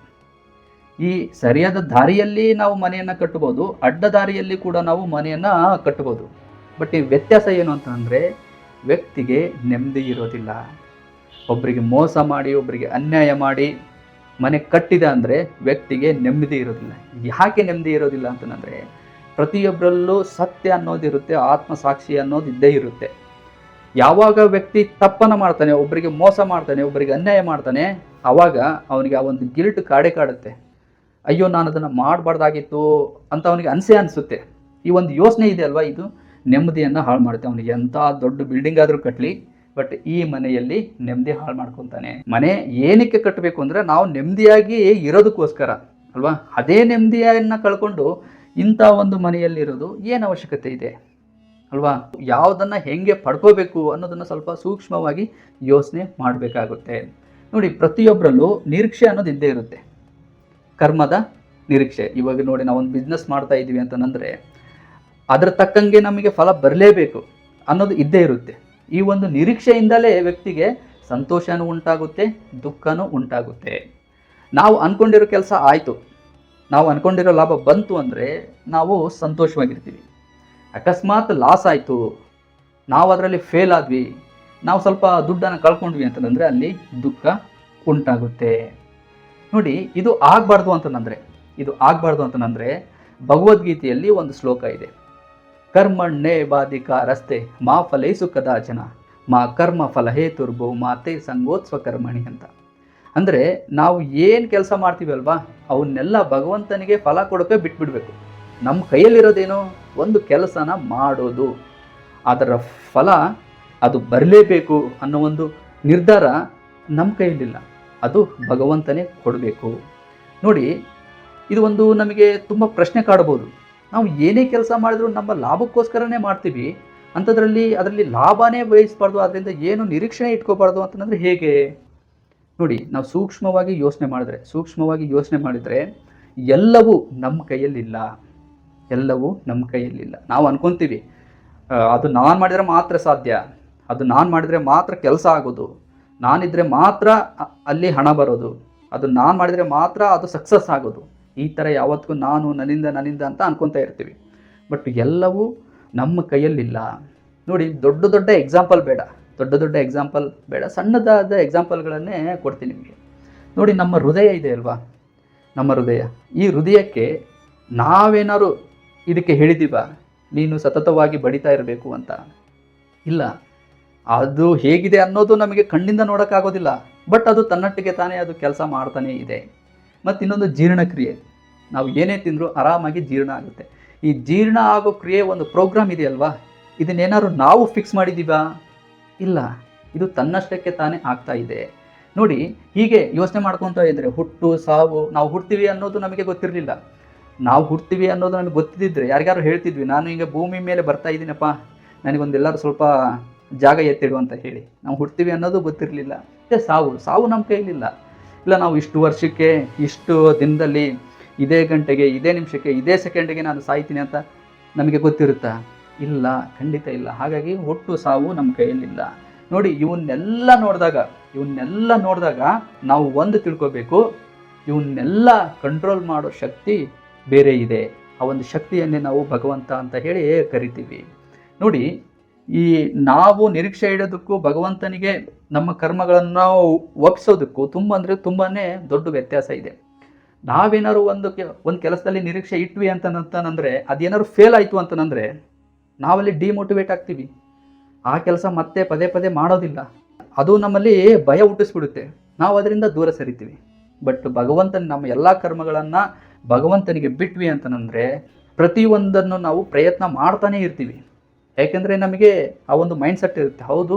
ಈ ಸರಿಯಾದ ದಾರಿಯಲ್ಲಿ ನಾವು ಮನೆಯನ್ನು ಕಟ್ಟಬಹುದು, ಅಡ್ಡ ದಾರಿಯಲ್ಲಿ ಕೂಡ ನಾವು ಮನೆಯನ್ನು ಕಟ್ಟಬಹುದು. ಬಟ್ ಈ ವ್ಯತ್ಯಾಸ ಏನು ಅಂತಂದರೆ ವ್ಯಕ್ತಿಗೆ ನೆಮ್ಮದಿ ಇರೋದಿಲ್ಲ. ಒಬ್ಬರಿಗೆ ಮೋಸ ಮಾಡಿ ಒಬ್ಬರಿಗೆ ಅನ್ಯಾಯ ಮಾಡಿ ಮನೆ ಕಟ್ಟಿದ ಅಂದರೆ ವ್ಯಕ್ತಿಗೆ ನೆಮ್ಮದಿ ಇರೋದಿಲ್ಲ. ಯಾಕೆ ನೆಮ್ಮದಿ ಇರೋದಿಲ್ಲ ಅಂತಂದರೆ ಪ್ರತಿಯೊಬ್ಬರಲ್ಲೂ ಸತ್ಯ ಅನ್ನೋದಿರುತ್ತೆ ಆತ್ಮಸಾಕ್ಷಿ ಅನ್ನೋದು ಇದ್ದೇ ಇರುತ್ತೆ. ಯಾವಾಗ ವ್ಯಕ್ತಿ ತಪ್ಪನ್ನು ಮಾಡ್ತಾನೆ ಒಬ್ಬರಿಗೆ ಮೋಸ ಮಾಡ್ತಾನೆ ಒಬ್ಬರಿಗೆ ಅನ್ಯಾಯ ಮಾಡ್ತಾನೆ ಆವಾಗ ಅವನಿಗೆ ಆ ಒಂದು ಗಿಲ್ಟ್ ಕಾಡೆ ಕಾಡುತ್ತೆ. ಅಯ್ಯೋ ನಾನು ಅದನ್ನು ಮಾಡಬಾರ್ದಾಗಿತ್ತು ಅಂತ ಅವನಿಗೆ ಅನಿಸೆ ಅನಿಸುತ್ತೆ. ಈ ಒಂದು ಯೋಚನೆ ಇದೆ ಅಲ್ವಾ ಇದು? ನೆಮ್ಮದಿಯನ್ನು ಹಾಳು ಮಾಡುತ್ತೆ. ಅವನು ಎಂಥ ದೊಡ್ಡ ಬಿಲ್ಡಿಂಗ್ ಆದರೂ ಕಟ್ಟಲಿ ಬಟ್ ಈ ಮನೆಯಲ್ಲಿ ನೆಮ್ಮದಿ ಹಾಳು ಮಾಡ್ಕೊತಾನೆ. ಮನೆ ಏನಕ್ಕೆ ಕಟ್ಟಬೇಕು ಅಂದರೆ ನಾವು ನೆಮ್ಮದಿಯಾಗಿ ಇರೋದಕ್ಕೋಸ್ಕರ, ಅಲ್ವಾ? ಅದೇ ನೆಮ್ಮದಿಯನ್ನು ಕಳ್ಕೊಂಡು ಇಂಥ ಒಂದು ಮನೆಯಲ್ಲಿರೋದು ಏನು ಅವಶ್ಯಕತೆ ಇದೆ, ಅಲ್ವಾ? ಯಾವುದನ್ನು ಹೆಂಗೆ ಪಡ್ಕೋಬೇಕು ಅನ್ನೋದನ್ನು ಸ್ವಲ್ಪ ಸೂಕ್ಷ್ಮವಾಗಿ ಯೋಚನೆ ಮಾಡಬೇಕಾಗುತ್ತೆ. ನೋಡಿ ಪ್ರತಿಯೊಬ್ಬರಲ್ಲೂ ನಿರೀಕ್ಷೆ ಅನ್ನೋದು ಇದ್ದೇ ಇರುತ್ತೆ. ಕರ್ಮದ ನಿರೀಕ್ಷೆ. ಇವಾಗ ನೋಡಿ ನಾವು ಒಂದು ಬಿಸ್ನೆಸ್ ಮಾಡ್ತಾ ಇದ್ದೀವಿ ಅಂತಂದರೆ ಅದರ ತಕ್ಕಂಗೆ ನಮಗೆ ಫಲ ಬರಲೇಬೇಕು ಅನ್ನೋದು ಇದ್ದೇ ಇರುತ್ತೆ. ಈ ಒಂದು ನಿರೀಕ್ಷೆಯಿಂದಲೇ ವ್ಯಕ್ತಿಗೆ ಸಂತೋಷನೂ ಉಂಟಾಗುತ್ತೆ, ದುಃಖನೂ ಉಂಟಾಗುತ್ತೆ. ನಾವು ಅಂದ್ಕೊಂಡಿರೋ ಕೆಲಸ ಆಯಿತು. ನಾವು ಅಂದ್ಕೊಂಡಿರೋ ಲಾಭ ಬಂತು ಅಂದರೆ ನಾವು ಸಂತೋಷವಾಗಿರ್ತೀವಿ. ಅಕಸ್ಮಾತ್ ಲಾಸ್ ಆಯಿತು. ನಾವು ಅದರಲ್ಲಿ ಫೇಲ್ ಆದ್ವಿ. ನಾವು ಸ್ವಲ್ಪ ದುಡ್ಡನ್ನು ಕಳ್ಕೊಂಡ್ವಿ ಅಂತಂದರೆ ಅಲ್ಲಿ ದುಃಖ ಉಂಟಾಗುತ್ತೆ. ನೋಡಿ, ಇದು ಆಗಬಾರ್ದು ಅಂತಂದರೆ, ಇದು ಆಗಬಾರ್ದು ಅಂತಂದರೆ ಭಗವದ್ಗೀತೆಯಲ್ಲಿ ಒಂದು ಶ್ಲೋಕ ಇದೆ. ಕರ್ಮಣ್ಣೆ ಬಾಧಿಕ ರಸ್ತೆ, ಮಾ ಫಲೈಸು ಕದಾಚನ ಮಾ ಕರ್ಮ ಫಲ ತುರ್ಬೋ ಮಾತೆ ಸಂಗೋತ್ಸವ ಕರ್ಮಣಿ ಅಂತ. ಅಂದರೆ ನಾವು ಏನು ಕೆಲಸ ಮಾಡ್ತೀವಲ್ವಾ ಅವನ್ನೆಲ್ಲ ಭಗವಂತನಿಗೆ ಫಲ ಕೊಡೋಕೆ ಬಿಟ್ಬಿಡ್ಬೇಕು. ನಮ್ಮ ಕೈಯಲ್ಲಿರೋದೇನೋ ಒಂದು ಕೆಲಸನ ಮಾಡೋದು. ಅದರ ಫಲ ಅದು ಬರಲೇಬೇಕು ಅನ್ನೋ ಒಂದು ನಿರ್ಧಾರ ನಮ್ಮ ಕೈಯಲ್ಲಿಲ್ಲ. ಅದು ಭಗವಂತನೇ ಕೊಡಬೇಕು. ನೋಡಿ, ಇದು ಒಂದು ನಮಗೆ ತುಂಬ ಪ್ರಶ್ನೆ ಕಾಡ್ಬೋದು. ನಾವು ಏನೇ ಕೆಲಸ ಮಾಡಿದ್ರು ನಮ್ಮ ಲಾಭಕ್ಕೋಸ್ಕರನೇ ಮಾಡ್ತೀವಿ. ಅಂಥದ್ರಲ್ಲಿ ಅದರಲ್ಲಿ ಲಾಭನೇ ಬಯಸಬಾರ್ದು ಅದರಿಂದ ಏನು ನಿರೀಕ್ಷಣೆ ಇಟ್ಕೋಬಾರ್ದು ಅಂತಂದರೆ ಹೇಗೆ? ನೋಡಿ, ನಾವು ಸೂಕ್ಷ್ಮವಾಗಿ ಯೋಚನೆ ಮಾಡಿದ್ರೆ, ಸೂಕ್ಷ್ಮವಾಗಿ ಯೋಚನೆ ಮಾಡಿದರೆ ಎಲ್ಲವೂ ನಮ್ಮ ಕೈಯಲ್ಲಿಲ್ಲ. ಎಲ್ಲವೂ ನಮ್ಮ ಕೈಯಲ್ಲಿಲ್ಲ. ನಾವು ಅನ್ಕೊಂತೀವಿ ಅದು ನಾನು ಮಾಡಿದರೆ ಮಾತ್ರ ಸಾಧ್ಯ, ಅದು ನಾನು ಮಾಡಿದರೆ ಮಾತ್ರ ಕೆಲಸ ಆಗೋದು, ನಾನಿದ್ರೆ ಮಾತ್ರ ಅಲ್ಲಿ ಹಣ ಬರೋದು, ಅದು ನಾನು ಮಾಡಿದರೆ ಮಾತ್ರ ಅದು ಸಕ್ಸಸ್ ಆಗೋದು. ಈ ಥರ ಯಾವತ್ತಿಗೂ ನಾನು ನನ್ನಿಂದ ನನ್ನಿಂದ ಅಂತ ಅನ್ಕೊತಾ ಇರ್ತೀವಿ. ಬಟ್ ಎಲ್ಲವೂ ನಮ್ಮ ಕೈಯಲ್ಲಿಲ್ಲ. ನೋಡಿ, ದೊಡ್ಡ ದೊಡ್ಡ ಎಕ್ಸಾಂಪಲ್ ಬೇಡ. ದೊಡ್ಡ ದೊಡ್ಡ ಎಕ್ಸಾಂಪಲ್ ಬೇಡ. ಸಣ್ಣದಾದ ಎಕ್ಸಾಂಪಲ್ಗಳನ್ನೇ ಕೊಡ್ತೀನಿ ನಿಮಗೆ. ನೋಡಿ, ನಮ್ಮ ಹೃದಯ ಇದೆ ಅಲ್ವಾ? ನಮ್ಮ ಹೃದಯ. ಈ ಹೃದಯಕ್ಕೆ ನಾವೇನಾದ್ರು ಇದಕ್ಕೆ ಹೇಳಿದ್ದೀವ ನೀನು ಸತತವಾಗಿ ಬಡಿತಾ ಇರಬೇಕು ಅಂತ. ಇಲ್ಲ. ಅದು ಹೇಗಿದೆ ಅನ್ನೋದು ನಮಗೆ ಕಣ್ಣಿಂದ ನೋಡೋಕ್ಕಾಗೋದಿಲ್ಲ. ಬಟ್ ಅದು ತನ್ನಟ್ಟಿಗೆ ತಾನೇ ಅದು ಕೆಲಸ ಮಾಡ್ತಾನೇ ಇದೆ. ಮತ್ತು ಇನ್ನೊಂದು ಜೀರ್ಣಕ್ರಿಯೆ ನಾವು ಏನೇ ತಿಂದರೂ ಆರಾಮಾಗಿ ಜೀರ್ಣ ಆಗುತ್ತೆ. ಈ ಜೀರ್ಣ ಆಗೋ ಕ್ರಿಯೆ ಒಂದು ಪ್ರೋಗ್ರಾಮ್ ಇದೆಯಲ್ವಾ? ಇದನ್ನೇನಾದ್ರೂ ನಾವು ಫಿಕ್ಸ್ ಮಾಡಿದ್ದೀವಾ? ಇಲ್ಲ, ಇದು ತನ್ನಷ್ಟಕ್ಕೆ ತಾನೇ ಆಗ್ತಾ ಇದೆ. ನೋಡಿ, ಹೀಗೆ ಯೋಚನೆ ಮಾಡ್ಕೊತಾ ಇದ್ದರೆ ಹುಟ್ಟು, ಸಾವು, ನಾವು ಹುಡ್ತೀವಿ ಅನ್ನೋದು ನಮಗೆ ಗೊತ್ತಿರಲಿಲ್ಲ. ನಾವು ಹುಡ್ತೀವಿ ಅನ್ನೋದು ನನಗೆ ಗೊತ್ತಿದ್ದರೆ ಯಾರಿಗಾರು ಹೇಳ್ತಿದ್ವಿ, ನಾನು ಈಗ ಭೂಮಿ ಮೇಲೆ ಬರ್ತಾ ಇದ್ದೀನಪ್ಪ ನನಗೊಂದೆಲ್ಲರೂ ಸ್ವಲ್ಪ ಜಾಗ ಎತ್ತಿಡು ಅಂತ ಹೇಳಿ. ನಾವು ಹುಡ್ತೀವಿ ಅನ್ನೋದು ಗೊತ್ತಿರಲಿಲ್ಲ. ಮತ್ತು ಸಾವು ಸಾವು ನಮ್ಮ ಕೈಲಿಲ್ಲ. ಇಲ್ಲ, ನಾವು ಇಷ್ಟು ವರ್ಷಕ್ಕೆ, ಇಷ್ಟು ದಿನದಲ್ಲಿ ಇದೇ ಗಂಟೆಗೆ, ಇದೇ ನಿಮಿಷಕ್ಕೆ, ಇದೇ ಸೆಕೆಂಡಿಗೆ ನಾನು ಸಾಯ್ತೀನಿ ಅಂತ ನಮಗೆ ಗೊತ್ತಿರುತ್ತಾ? ಇಲ್ಲ, ಖಂಡಿತ ಇಲ್ಲ. ಹಾಗಾಗಿ ಒಟ್ಟು ಸಾವು ನಮ್ಮ ಕೈಯಲ್ಲಿಲ್ಲ. ನೋಡಿ, ಇವನ್ನೆಲ್ಲ ನೋಡಿದಾಗ ಇವನ್ನೆಲ್ಲ ನೋಡಿದಾಗ ನಾವು ಒಂದು ತಿಳ್ಕೊಬೇಕು, ಇವನ್ನೆಲ್ಲ ಕಂಟ್ರೋಲ್ ಮಾಡೋ ಶಕ್ತಿ ಬೇರೆ ಇದೆ. ಆ ಒಂದು ಶಕ್ತಿಯನ್ನೇ ನಾವು ಭಗವಂತ ಅಂತ ಹೇಳಿ ಕರಿತೀವಿ. ನೋಡಿ ಈ ನಾವು ನಿರೀಕ್ಷೆ ಇಡೋದಕ್ಕೂ ಭಗವಂತನಿಗೆ ನಮ್ಮ ಕರ್ಮಗಳನ್ನು ಒಪ್ಸೋದಕ್ಕೂ ತುಂಬ ಅಂದರೆ ತುಂಬಾ ದೊಡ್ಡ ವ್ಯತ್ಯಾಸ ಇದೆ. ನಾವೇನಾದ್ರು ಒಂದು ಕೆ, ಒಂದು ಕೆಲಸದಲ್ಲಿ ನಿರೀಕ್ಷೆ ಇಟ್ವಿ ಅಂತಂತಂದ್ರೆ ಅದೇನಾದ್ರು ಫೇಲ್ ಆಯಿತು ಅಂತಂದ್ರೆ, ನಾವಲ್ಲಿ ಡಿಮೋಟಿವೇಟ್ ಆಗ್ತೀವಿ. ಆ ಕೆಲಸ ಮತ್ತೆ ಪದೇ ಪದೇ ಮಾಡೋದಿಲ್ಲ. ಅದು ನಮ್ಮಲ್ಲಿ ಭಯ ಹುಟ್ಟಿಸ್ಬಿಡುತ್ತೆ. ನಾವು ಅದರಿಂದ ದೂರ ಸರಿತೀವಿ. ಬಟ್ ಭಗವಂತನ ನಮ್ಮ ಎಲ್ಲ ಕರ್ಮಗಳನ್ನು ಭಗವಂತನಿಗೆ ಬಿಟ್ವಿ ಅಂತಂದರೆ, ಪ್ರತಿಯೊಂದನ್ನು ನಾವು ಪ್ರಯತ್ನ ಮಾಡ್ತಾನೆ ಇರ್ತೀವಿ. ಯಾಕೆಂದರೆ ನಮಗೆ ಆ ಒಂದು ಮೈಂಡ್ ಸೆಟ್ ಇರುತ್ತೆ. ಹೌದು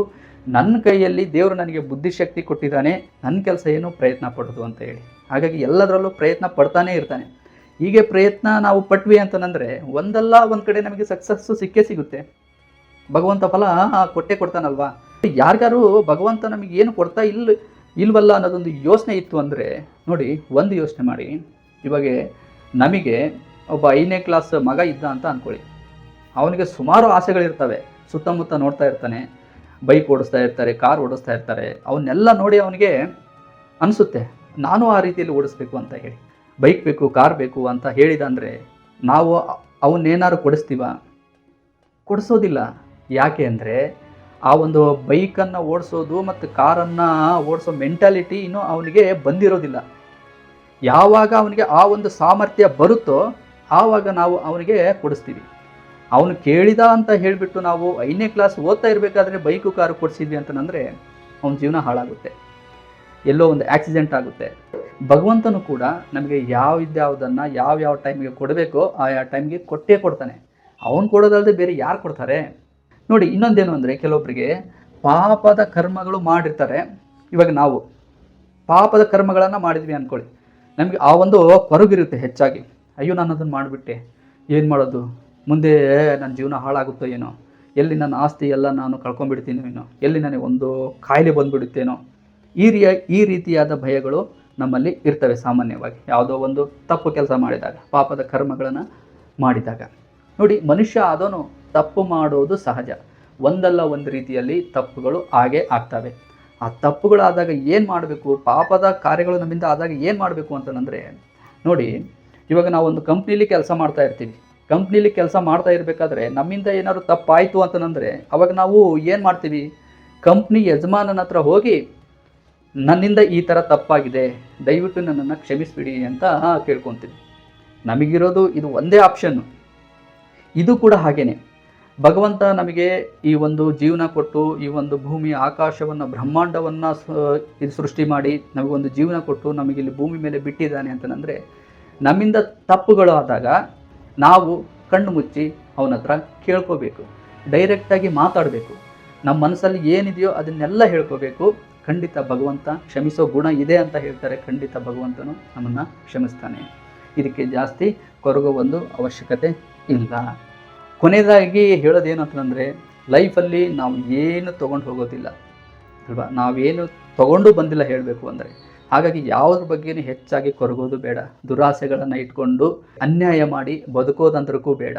ನನ್ನ ಕೈಯಲ್ಲಿ ದೇವರು ನನಗೆ ಬುದ್ಧಿಶಕ್ತಿ ಕೊಟ್ಟಿದ್ದಾನೆ ನನ್ನ ಕೆಲಸ ಏನು ಪ್ರಯತ್ನ ಪಡೋದು ಅಂತ ಹೇಳಿ. ಹಾಗಾಗಿ ಎಲ್ಲದರಲ್ಲೂ ಪ್ರಯತ್ನ ಪಡ್ತಾನೆ ಇರ್ತಾನೆ. ಹೀಗೆ ಪ್ರಯತ್ನ ನಾವು ಪಟ್ವಿ ಅಂತಂದರೆ ಒಂದಲ್ಲ ಒಂದು ಕಡೆ ನಮಗೆ ಸಕ್ಸಸ್ಸು ಸಿಕ್ಕೇ ಸಿಗುತ್ತೆ. ಭಗವಂತ ಫಲ ಕೊಟ್ಟೆ ಕೊಡ್ತಾನಲ್ವಾ? ಯಾರಿಗಾರು ಭಗವಂತ ನಮಗೆ ಏನು ಕೊಡ್ತಾ ಇಲ್ಲ ಇಲ್ವಲ್ಲ ಅನ್ನೋದೊಂದು ಯೋಚನೆ ಇತ್ತು ಅಂದರೆ, ನೋಡಿ, ಒಂದು ಯೋಚನೆ ಮಾಡಿ. ಇವಾಗ ನಮಗೆ ಒಬ್ಬ ಐದನೇ ಕ್ಲಾಸ್ ಮಗ ಇದ್ದ ಅಂತ ಅಂದ್ಕೊಳ್ಳಿ ಅವನಿಗೆ ಸುಮಾರು ಆಸೆಗಳಿರ್ತವೆ. ಸುತ್ತಮುತ್ತ ನೋಡ್ತಾ ಇರ್ತಾನೆ, ಬೈಕ್ ಓಡಿಸ್ತಾ ಇರ್ತಾರೆ, ಕಾರ್ ಓಡಿಸ್ತಾ ಇರ್ತಾರೆ, ಅವನ್ನೆಲ್ಲ ನೋಡಿ ಅವನಿಗೆ ಅನಿಸುತ್ತೆ, ನಾನು ಆ ರೀತಿಯಲ್ಲಿ ಓಡಿಸ್ಬೇಕು ಅಂತ ಹೇಳಿ. ಬೈಕ್ ಬೇಕು, ಕಾರ್ ಬೇಕು ಅಂತ ಹೇಳಿದ ಅಂದರೆ ನಾವು ಅವನ್ನೇನಾದ್ರು ಕೊಡಿಸ್ತೀವ? ಕೊಡಿಸೋದಿಲ್ಲ. ಯಾಕೆ ಅಂದರೆ ಆ ಒಂದು ಬೈಕನ್ನು ಓಡಿಸೋದು ಮತ್ತು ಕಾರನ್ನು ಓಡಿಸೋ ಮೆಂಟಾಲಿಟಿ ಇನ್ನೂ ಅವನಿಗೆ ಬಂದಿರೋದಿಲ್ಲ. ಯಾವಾಗ ಅವನಿಗೆ ಆ ಒಂದು ಸಾಮರ್ಥ್ಯ ಬರುತ್ತೋ ಆವಾಗ ನಾವು ಅವನಿಗೆ ಕೊಡಿಸ್ತೀವಿ. ಅವನು ಕೇಳಿದ ಅಂತ ಹೇಳಿಬಿಟ್ಟು ನಾವು ಐದನೇ ಕ್ಲಾಸ್ ಓದ್ತಾ ಇರಬೇಕಾದ್ರೆ ಬೈಕು ಕಾರು ಕೊಡಿಸಿದ್ವಿ ಅಂತಂದರೆ ಅವನ ಜೀವನ ಹಾಳಾಗುತ್ತೆ. ಎಲ್ಲೋ ಒಂದು ಆಕ್ಸಿಡೆಂಟ್ ಆಗುತ್ತೆ. ಭಗವಂತನು ಕೂಡ ನಮಗೆ ಯಾವ ಇದ್ಯಾವುದನ್ನು ಯಾವ ಯಾವ ಟೈಮಿಗೆ ಕೊಡಬೇಕೋ ಆ ಯಾವ ಟೈಮ್ಗೆ ಕೊಟ್ಟೇ ಕೊಡ್ತಾನೆ. ಅವನು ಕೊಡೋದಲ್ಲದೆ ಬೇರೆ ಯಾರು ಕೊಡ್ತಾರೆ? ನೋಡಿ, ಇನ್ನೊಂದೇನು ಅಂದರೆ ಕೆಲವೊಬ್ಬರಿಗೆ ಪಾಪದ ಕರ್ಮಗಳು ಮಾಡಿರ್ತಾರೆ. ಇವಾಗ ನಾವು ಪಾಪದ ಕರ್ಮಗಳನ್ನು ಮಾಡಿದ್ವಿ ಅಂದ್ಕೊಳ್ಳಿ ನಮಗೆ ಆ ಒಂದು ಕೊರಗಿರುತ್ತೆ ಹೆಚ್ಚಾಗಿ. ಅಯ್ಯೋ, ನಾನು ಅದನ್ನು ಮಾಡಿಬಿಟ್ಟೆ. ಏನು ಮಾಡೋದು? ಮುಂದೆ ನನ್ನ ಜೀವನ ಹಾಳಾಗುತ್ತೋ ಏನೋ? ಎಲ್ಲಿ ನನ್ನ ಆಸ್ತಿ ಎಲ್ಲ ನಾನು ಕಳ್ಕೊಂಡ್ಬಿಡ್ತೀನೋ ಏನೋ? ಎಲ್ಲಿ ನನಗೆ ಒಂದು ಕಾಯಿಲೆ ಬಂದುಬಿಡುತ್ತೇನೋ? ಈ ರೀ, ಈ ರೀತಿಯಾದ ಭಯಗಳು ನಮ್ಮಲ್ಲಿ ಇರ್ತವೆ ಸಾಮಾನ್ಯವಾಗಿ. ಯಾವುದೋ ಒಂದು ತಪ್ಪು ಕೆಲಸ ಮಾಡಿದಾಗ, ಪಾಪದ ಕರ್ಮಗಳನ್ನು ಮಾಡಿದಾಗ. ನೋಡಿ, ಮನುಷ್ಯ ಆದವನು ತಪ್ಪು ಮಾಡೋದು ಸಹಜ. ಒಂದಲ್ಲ ಒಂದು ರೀತಿಯಲ್ಲಿ ತಪ್ಪುಗಳು ಹಾಗೆ ಆಗ್ತವೆ. ಆ ತಪ್ಪುಗಳಾದಾಗ ಏನು ಮಾಡಬೇಕು? ಪಾಪದ ಕಾರ್ಯಗಳು ನಮ್ಮಿಂದ ಆದಾಗ ಏನು ಮಾಡಬೇಕು ಅಂತಂದರೆ, ನೋಡಿ, ಇವಾಗ ನಾವು ಒಂದು ಕಂಪ್ನಿಲಿ ಕೆಲಸ ಮಾಡ್ತಾ ಇರ್ತೀವಿ. ಕಂಪ್ನಿಲಿ ಕೆಲಸ ಮಾಡ್ತಾ ಇರಬೇಕಾದ್ರೆ ನಮ್ಮಿಂದ ಏನಾದ್ರು ತಪ್ಪಾಯಿತು ಅಂತಂದರೆ ಅವಾಗ ನಾವು ಏನು ಮಾಡ್ತೀವಿ? ಕಂಪ್ನಿ ಯಜಮಾನನ ಹತ್ರ ಹೋಗಿ, ನನ್ನಿಂದ ಈ ಥರ ತಪ್ಪಾಗಿದೆ, ದಯವಿಟ್ಟು ನನ್ನನ್ನು ಕ್ಷಮಿಸಿಬಿಡಿ ಅಂತ ಕೇಳ್ಕೊತೀವಿ. ನಮಗಿರೋದು ಇದು ಒಂದೇ ಆಪ್ಷನ್ನು ಇದು ಕೂಡ ಹಾಗೇನೆ. ಭಗವಂತ ನಮಗೆ ಈ ಒಂದು ಜೀವನ ಕೊಟ್ಟು, ಈ ಒಂದು ಭೂಮಿ, ಆಕಾಶವನ್ನು, ಬ್ರಹ್ಮಾಂಡವನ್ನು ಇದು ಸೃಷ್ಟಿ ಮಾಡಿ, ನಮಗೊಂದು ಜೀವನ ಕೊಟ್ಟು ನಮಗಿಲ್ಲಿ ಭೂಮಿ ಮೇಲೆ ಬಿಟ್ಟಿದ್ದಾನೆ ಅಂತಂದರೆ, ನಮ್ಮಿಂದ ತಪ್ಪುಗಳು ಆದಾಗ ನಾವು ಕಣ್ಣು ಮುಚ್ಚಿ ಅವನ ಹತ್ರ ಕೇಳ್ಕೋಬೇಕು ಡೈರೆಕ್ಟಾಗಿ ಮಾತಾಡಬೇಕು. ನಮ್ಮ ಮನಸ್ಸಲ್ಲಿ ಏನಿದೆಯೋ ಅದನ್ನೆಲ್ಲ ಹೇಳ್ಕೋಬೇಕು. ಖಂಡಿತ ಭಗವಂತ ಕ್ಷಮಿಸೋ ಗುಣ ಇದೆ ಅಂತ ಹೇಳ್ತಾರೆ. ಖಂಡಿತ ಭಗವಂತನು ನಮ್ಮನ್ನು ಕ್ಷಮಿಸ್ತಾನೆ. ಇದಕ್ಕೆ ಜಾಸ್ತಿ ಕೊರಗೋ ಒಂದು ಅವಶ್ಯಕತೆ ಇಲ್ಲ. ಕೊನೆಯದಾಗಿ ಹೇಳೋದೇನು ಅಂತಂದರೆ ಲೈಫಲ್ಲಿ ನಾವು ಏನು ತೊಗೊಂಡು ಹೋಗೋದಿಲ್ಲ. ಅಲ್ವಾ? ನಾವೇನು ತೊಗೊಂಡು ಬಂದಿಲ್ಲ ಹೇಳಬೇಕು ಅಂದರೆ. ಹಾಗಾಗಿ ಯಾವುದ್ರ ಬಗ್ಗೆನೂ ಹೆಚ್ಚಾಗಿ ಕೊರಗೋದು ಬೇಡ. ದುರಾಸೆಗಳನ್ನು ಇಟ್ಕೊಂಡು ಅನ್ಯಾಯ ಮಾಡಿ ಬದುಕೋದಂದ್ರಕ್ಕೂ ಬೇಡ.